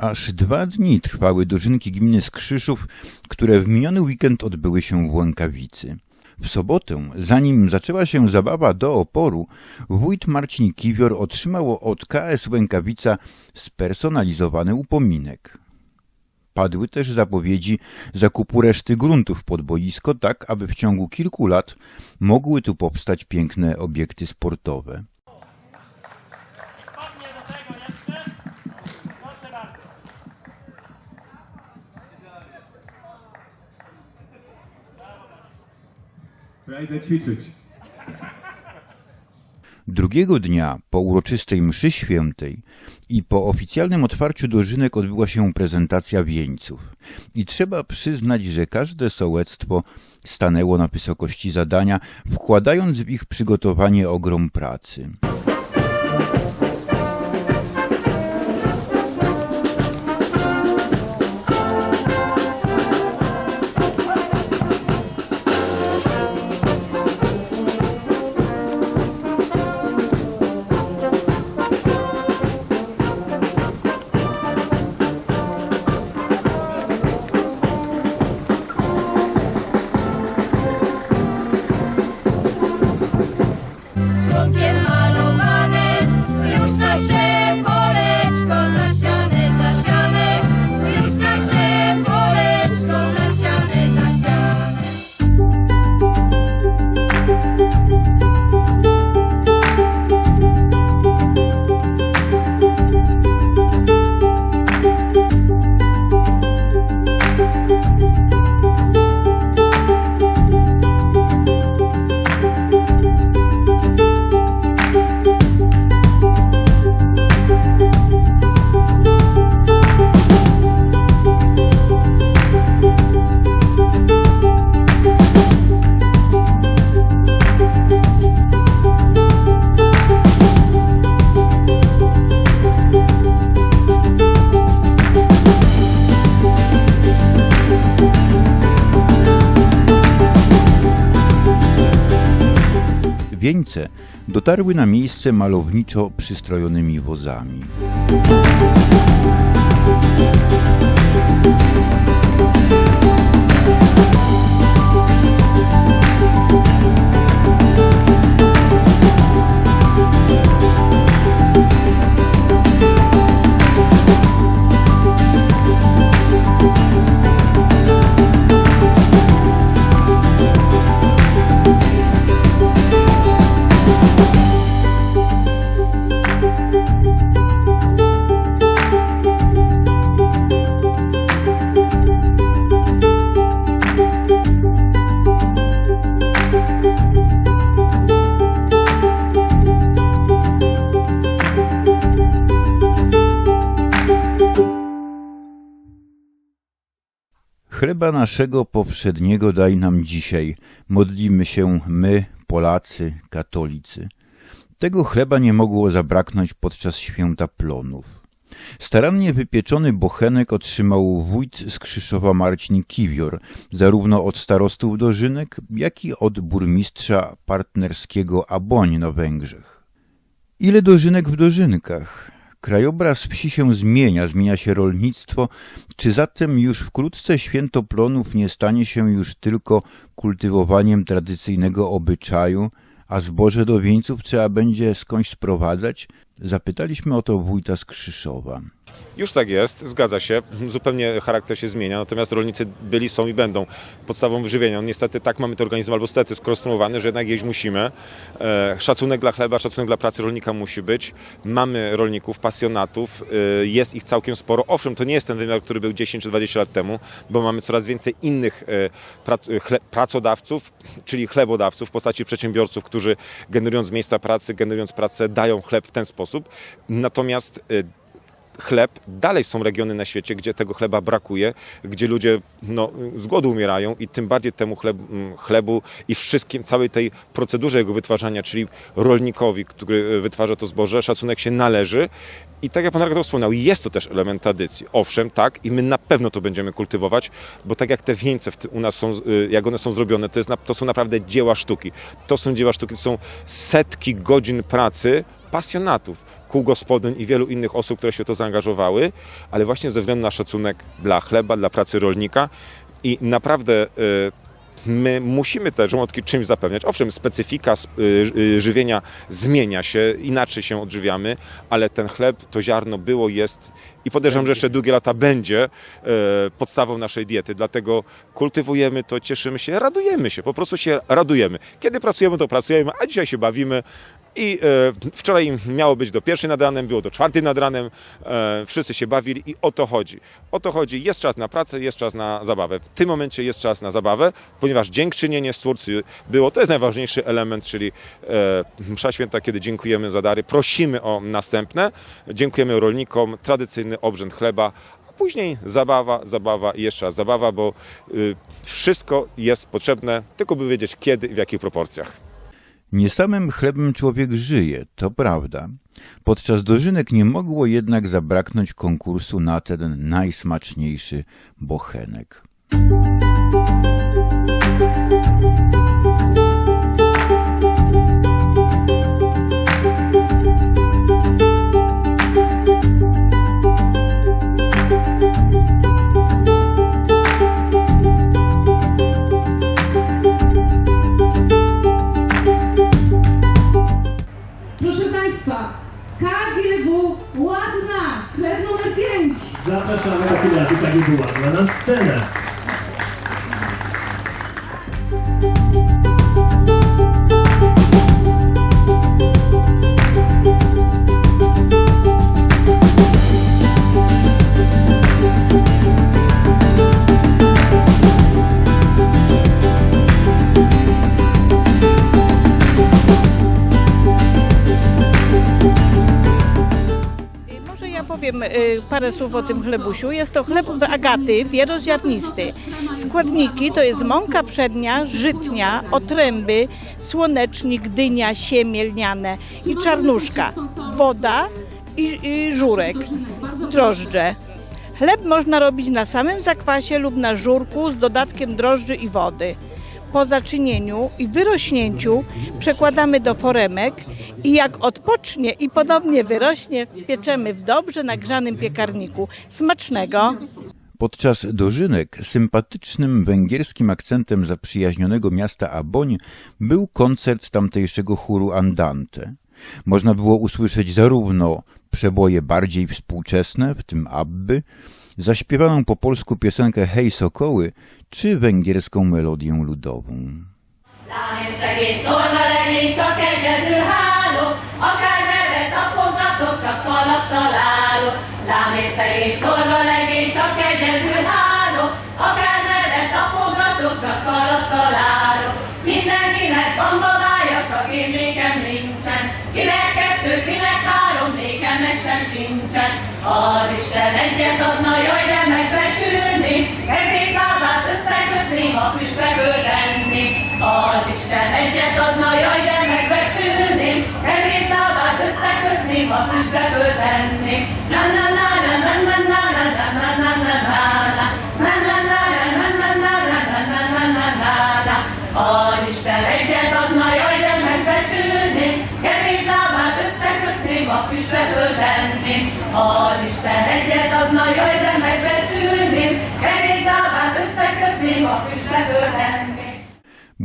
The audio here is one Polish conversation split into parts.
Aż dwa dni trwały dożynki gminy Skrzyszów, które w miniony weekend odbyły się w Łękawicy. W sobotę, zanim zaczęła się zabawa do oporu, wójt Marcin Kiwior otrzymał od KS Łękawica spersonalizowany upominek. Padły też zapowiedzi zakupu reszty gruntów pod boisko, tak aby w ciągu kilku lat mogły tu powstać piękne obiekty sportowe. Ja idę ćwiczyć. Drugiego dnia, po uroczystej mszy świętej i po oficjalnym otwarciu dożynek odbyła się prezentacja wieńców. I trzeba przyznać, że każde sołectwo stanęło na wysokości zadania, wkładając w ich przygotowanie ogrom pracy. Dotarły na miejsce malowniczo przystrojonymi wozami. Naszego powszedniego daj nam dzisiaj. Modlimy się my, Polacy, katolicy. Tego chleba nie mogło zabraknąć podczas święta plonów. Starannie wypieczony bochenek otrzymał wójt z Krzyszowa Marcin Kiwior, zarówno od starostów dożynek, jak i od burmistrza partnerskiego Aboń na Węgrzech. Ile dożynek w dożynkach? Krajobraz wsi się zmienia, zmienia się rolnictwo. Czy zatem już wkrótce święto plonów nie stanie się już tylko kultywowaniem tradycyjnego obyczaju, a zboże do wieńców trzeba będzie skądś sprowadzać? Zapytaliśmy o to wójta z Krzyszowa. Już tak jest, zgadza się. Zupełnie charakter się zmienia, natomiast rolnicy byli, są i będą podstawą wyżywienia. No Niestety tak mamy ten organizm albo stety skonstruowany, że jednak jeść musimy. E, szacunek dla chleba, szacunek dla pracy rolnika musi być. Mamy rolników, pasjonatów, e, jest ich całkiem sporo. Owszem, to nie jest ten wymiar, który był 10 czy 20 lat temu, bo mamy coraz więcej innych e, pracodawców, czyli chlebodawców w postaci przedsiębiorców, którzy generując miejsca pracy, generując pracę, dają chleb w ten sposób. Natomiast chleb, dalej są regiony na świecie, gdzie tego chleba brakuje, gdzie ludzie no, z głodu umierają i tym bardziej temu chleb, mm, chlebu i wszystkim, całej tej procedurze jego wytwarzania, czyli rolnikowi, który wytwarza to zboże, szacunek się należy. I tak jak pan redaktor wspomniał, jest to też element tradycji. Owszem, tak, i my na pewno to będziemy kultywować, bo tak jak te wieńce u nas są, y, jak one są zrobione, to, jest, to są naprawdę dzieła sztuki. To są dzieła sztuki, to są setki godzin pracy pasjonatów. Kół gospodyń i wielu innych osób, które się w to zaangażowały, ale właśnie ze względu na szacunek dla chleba, dla pracy rolnika i naprawdę y, my musimy te żołądki czymś zapewniać. Owszem, specyfika sp- y, y, żywienia zmienia się, inaczej się odżywiamy, ale ten chleb, to ziarno było, jest i podejrzewam, że jeszcze długie lata będzie podstawą naszej diety. Dlatego kultywujemy to, cieszymy się, radujemy się, po prostu się radujemy. Kiedy pracujemy, to pracujemy, a dzisiaj się bawimy. I e, wczoraj miało być do pierwszej nad ranem, było do czwartej nad ranem, e, wszyscy się bawili i o to chodzi. O to chodzi, jest czas na pracę, jest czas na zabawę. W tym momencie jest czas na zabawę, ponieważ dziękczynienie Stwórcy było, to jest najważniejszy element, czyli e, msza święta, kiedy dziękujemy za dary, prosimy o następne, dziękujemy rolnikom, tradycyjny obrzęd chleba, a później zabawa, zabawa i jeszcze raz zabawa, bo y, wszystko jest potrzebne, tylko by wiedzieć kiedy i w jakich proporcjach. Nie samym chlebem człowiek żyje, to prawda. Podczas dożynek nie mogło jednak zabraknąć konkursu na ten najsmaczniejszy bochenek. Parę słów o tym chlebusiu. Jest to chleb agaty, wieloziarnisty. Składniki to jest mąka przednia, żytnia, otręby, słonecznik, dynia, siemię lniane i czarnuszka, woda i, i żurek, drożdże. Chleb można robić na samym zakwasie lub na żurku z dodatkiem drożdży i wody. Po zaczynieniu i wyrośnięciu przekładamy do foremek i jak odpocznie i ponownie wyrośnie, pieczemy w dobrze nagrzanym piekarniku. Smacznego! Podczas dożynek sympatycznym węgierskim akcentem zaprzyjaźnionego miasta Aboń był koncert tamtejszego chóru Andante. Można było usłyszeć zarówno przeboje bardziej współczesne, w tym Abby, zaśpiewaną po polsku piosenkę Hej Sokoły, czy węgierską melodię ludową. Az Isten egyet adna, jaj, de megbecsülni, kezét lábát összekötni, a füstbe föltenni. Az Isten egyet adna, jaj, de megbecsülni, kezét lábát összekötni, a füstbe föltenni.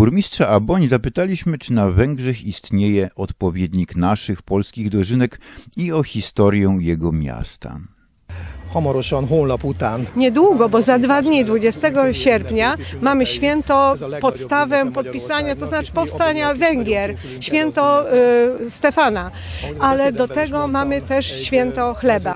Burmistrza Aboń zapytaliśmy, czy na Węgrzech istnieje odpowiednik naszych polskich dożynek i o historię jego miasta. Hamarosan honlap után Niedługo, bo za dwa dni, 20 sierpnia, mamy święto, podstawę podpisania, to znaczy powstania Węgier, święto y, Stefana, ale do tego mamy też święto chleba.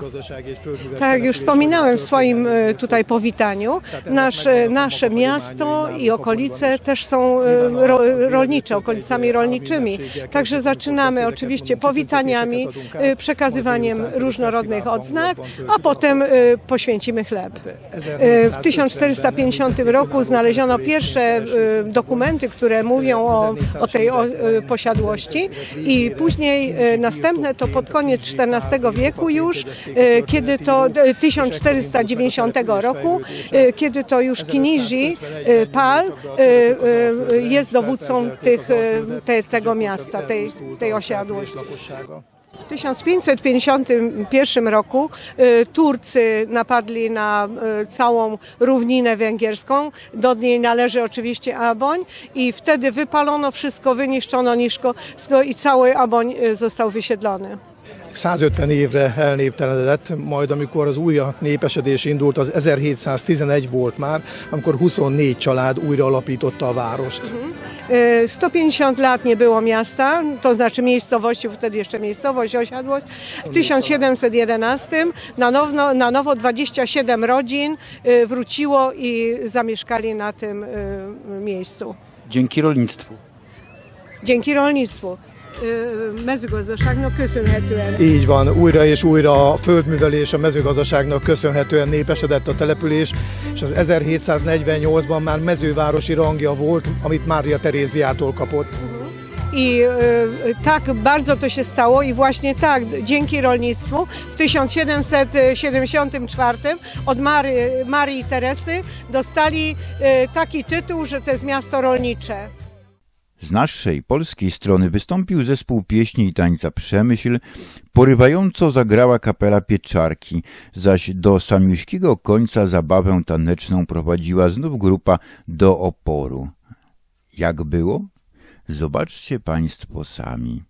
Tak jak już wspominałem w swoim y, tutaj powitaniu, nasze, nasze miasto i okolice też są y, ro, rolnicze, okolicami rolniczymi. Także zaczynamy oczywiście powitaniami, y, przekazywaniem różnorodnych odznak, a potem y, poświęcimy chleb. Y, W 1450 roku znaleziono pierwsze y, dokumenty, które mówią o, o tej o, y, posiadłości i później y, następne to pod koniec XIV wieku już, y, kiedy to y, 1490 roku, y, kiedy to już Kiniji y, Pal y, y, jest dowódcą tych, y, te, tego miasta, tej, tej osiadłości. W 1551 roku y, Turcy napadli na y, całą równinę węgierską. Do niej należy oczywiście Aboń i wtedy wypalono wszystko, wyniszczono niszko i cały Aboń y, został wysiedlony. 150 évre elnéptelenedett, majd amikor az újra népesedés indult, az 1711 volt már, amikor 24 család újra alapította a várost. Y, 150 lat nie było miasta, to znaczy miejscowości, wtedy jeszcze miejscowość, osiadłość. W 1711 na nowo, na nowo 27 rodzin y, wróciło i zamieszkali na tym y, miejscu. Dzięki rolnictwu. Dzięki rolnictwu. Mezőgazdaságnak köszönhetően. Így van, újra és újra a földművelés, a mezőgazdaságnak köszönhetően népesedett a település, és az 1748-ban már mezővárosi rangja volt, amit Mária Teréziától kapott. I y, tak bardzo to się stało i właśnie tak, dzięki rolnictwu w 1774 od Mary, Marii Teresy dostali y, taki tytuł, że to jest miasto rolnicze. Z naszej polskiej strony wystąpił zespół pieśni i tańca Przemyśl, porywająco zagrała kapela Pieczarki, zaś do samiuśkiego końca zabawę taneczną prowadziła znów grupa Do Oporu. Jak było? Zobaczcie Państwo sami.